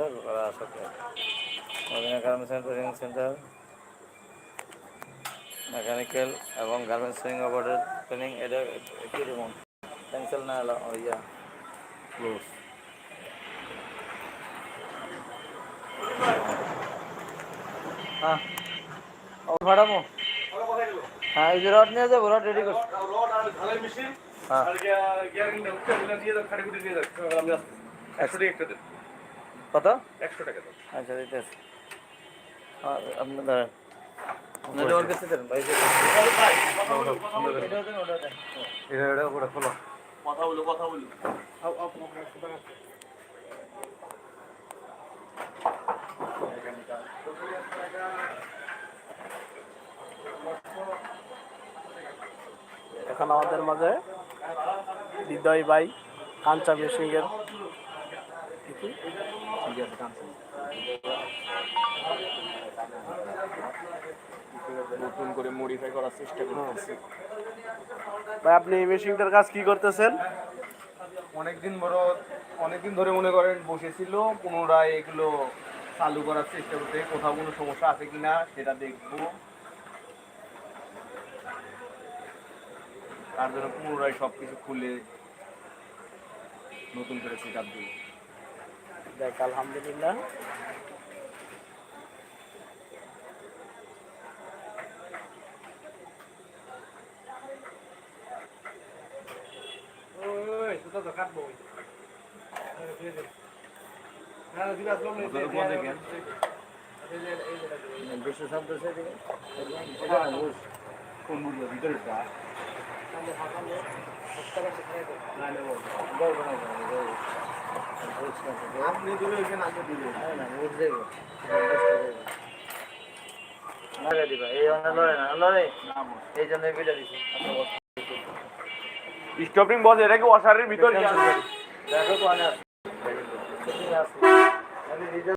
থাকো করা আসো Madina garments and training centre, mechanical এবং গার্মেন্টস ট্রেনিং অপারেটর ট্রেনিং, এটা কি রকম ক্যান্সেল না হলো ইয়া। ক্লোজ হ্যাঁ ম্যাডামও? হ্যাঁ এই যে রড নিয়ে যাব, রড রেডি করছি। হ্যাঁ। কত? আচ্ছা দিতেছি। আপনার দাঁড়ান এটা করে খোলো। কথা বলো কথা বলো এখন আমাদের মাঝে হৃদয় ভাই কাঞ্চা মেশিংয়ের নতুন করে মডিফাই করার চেষ্টা করতেছি। ভাই আপনি এই মেশিনটার কাজ কি করতেছেন? অনেকদিন বড় অনেকদিন ধরে মনে করেন বসেছিল পুনরায় এগুলো চালু করার চেষ্টা করতে কোথাও কোনো সমস্যা আছে কিনা সেটা দেখব। তার জন্য পুনরায় সব কিছু খুলে নতুন করে সেট আপ দিই দেখ আলহামদুলিল্লাহ। বেশি শব্দ সেদিকে কোন দিবা। এই অনেক লড়ে না লড়ে এই জন্য বিটা দিছি। স্টপিং বস এটা কি ভিতর দেখো তো অনেক